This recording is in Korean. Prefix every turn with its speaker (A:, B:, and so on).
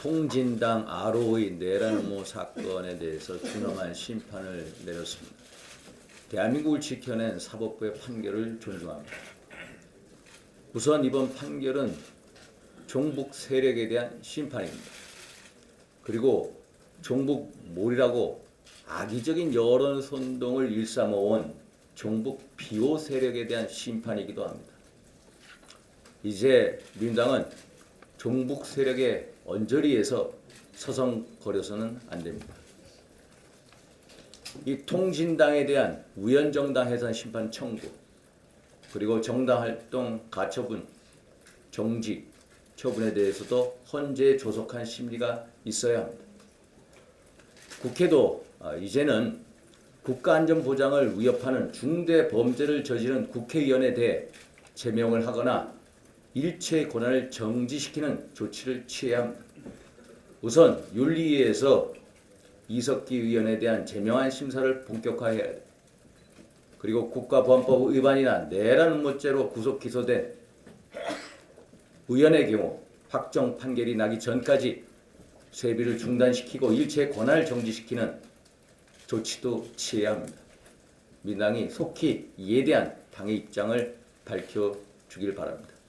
A: 통진당 RO의 내란 음모 사건에 대해서 준엄한 심판을 내렸습니다. 대한민국을 지켜낸 사법부의 판결을 존중합니다. 우선 이번 판결은 종북 세력에 대한 심판입니다. 그리고 종북 몰이라고 악의적인 여론 선동을 일삼아온 종북 비호 세력에 대한 심판이기도 합니다. 이제 민당은 종북 세력의 언저리에서 서성거려서는 안 됩니다. 이 통진당에 대한 우연정당 해산 심판 청구 그리고 정당 활동 가처분 정지 처분에 대해서도 헌재에 조속한 심리가 있어야 합니다. 국회도 아, 이제는 국가안전보장을 위협하는 중대 범죄를 저지른 국회의원에 대해 제명을 하거나 일체 권한을 정지시키는 조치를 취해야 합니다. 우선 윤리위에서 이석기 의원에 대한 제명안 심사를 본격화해야 돼. 그리고 국가보안법 위반이나 내란 음모죄로 구속 기소된 의원의 경우 확정 판결이 나기 전까지 세비를 중단시키고 일체 권한을 정지시키는 조치도 취해야 합니다. 민당이 속히 이에 대한 당의 입장을 밝혀주길 바랍니다.